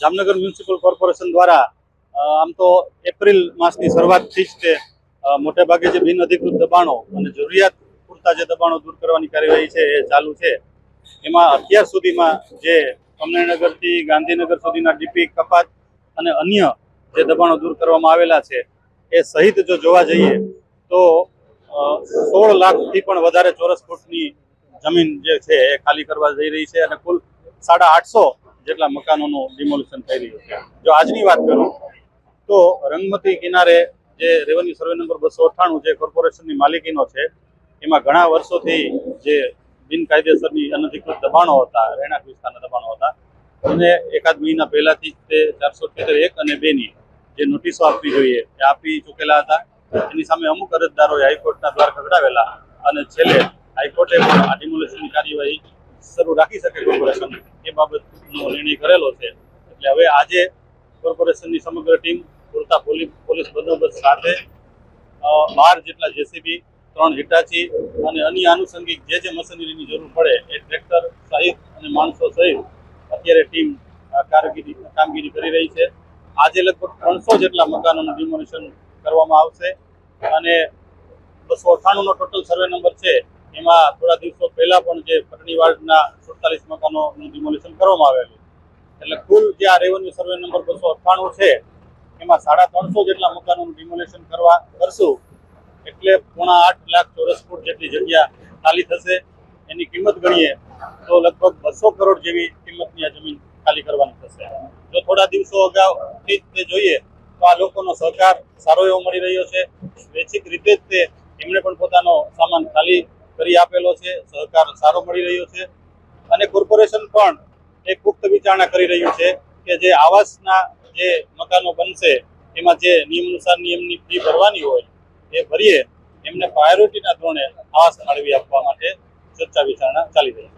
Jamnagar municipal corporation દ્વારા આમ તો એપ્રિલ માસની શરૂઆતથી જ તે મોટેભાગે મોટે ભાગે જે બિન અધિકૃત દબાણો અને જરૂરિયાત પૂરતા જે દબાણો દૂર કરવાની કાર્યવાહી છે, એ ચાલુ છે. એમાં અત્યાર સુધીમાં જે કમલેનગરથી ગાંધીનગર સુધીના ડીપી કપાત અને અન્ય જે દબાણો દૂર કરવામાં આવેલા છે, એ સહિત જો જોવા જઈએ, તો સોળ લાખથી પણ વધારે ચોરસ ફૂટની જમીન જે છે, એ ખાલી કરવા જઈ રહી છે અને કુલ સાડા આઠસો જેટલા મકાનોનું ડિમોલિશન થઈ રહ્યું છે. જો આજની વાત કરું, તો રંગમતી કિનારે જે રેવન્યુ સર્વે નંબર બસો અઠ્ઠાણું જે કોર્પોરેશનની માલિકીનો છે, એમાં ઘણા વર્ષોથી જે બિનકાયદેસરની અનધિકૃત દબાણો હતા, રહેણાંક વિસ્તારના દબાણો હતા, અને એકાદ મહિના પહેલાથી જ તે ચારસો એક અને બેની જે નોટિસો આપવી જોઈએ, એ આપી ચૂકેલા હતા. એની સામે અમુક અરજદારોએ હાઈકોર્ટના દ્વાર ખગડાવેલા અને છેલ્લે હાઈકોર્ટે પણ આ ડિમોલેશનની કાર્યવાહી શરૂ રાખી શકે કોર્પોરેશન એ બાબતનો નિર્ણય કરેલો છે. એટલે હવે આજે કોર્પોરેશનની સમગ્ર ટીમ પૂરતા પોલીસ બંદોબસ્ત સાથે બાર જેટલા જેસીબી ત્રણ હિટાચી અને અન્ય આનુષંગિક જે જે મશીનરીની જરૂર પડે એ ટ્રેક્ટર સહિત અને માણસો સહિત અત્યારે ટીમ કારગીરી કામગીરી કરી રહી છે. આજે લગભગ ત્રણસો જેટલા મકાનોનું ડિમોલિશન કરવામાં આવશે અને બસો અઠ્ઠાણુંનો ટોટલ સર્વે નંબર છે એમાં થોડા દિવસો પહેલા પણ જે પટણી વાર્ડના સુડતાલીસ મકાનોનું ડિમોલિશન કરવામાં આવેલું. એટલે કુલ જે આ રેવન્યુ સર્વે નંબર બસો અઠ્ઠાણું છે, એમાં સાડા ત્રણસો જેટલા મકાનોનું ડિમોલિશન કરવા કરશું. એટલે પોણા આઠ લાખ ચોરસ ફૂટ જેટલી જગ્યા ખાલી થશે. એની કિંમત ગણીએ તો લગભગ બસો કરોડ જેવી કિંમતની આ જમીન ખાલી કરવાની થશે. જો થોડા દિવસો અગાઉથી તે જોઈએ, તો આ લોકોનો સહકાર સારો એવો મળી રહ્યો છે. સ્વૈચ્છિક રીતે જ તે એમણે પણ પોતાનો સામાન ખાલી કરી આપેલો છે, સહકાર સારો મળી રહ્યો છે અને કોર્પોરેશન પણ એક પુખ્ત વિચારણા કરી રહ્યું છે કે જે આવાસના જે મકાનો બનશે, એમાં જે નિયમાનુસાર નિયમની ફી ભરવાની હોય, એ ભરીએ, એમને પ્રાયોરિટીના ધોરણે આવાસ ફાળવી આપવા માટે ચર્ચા વિચારણા ચાલી રહી છે.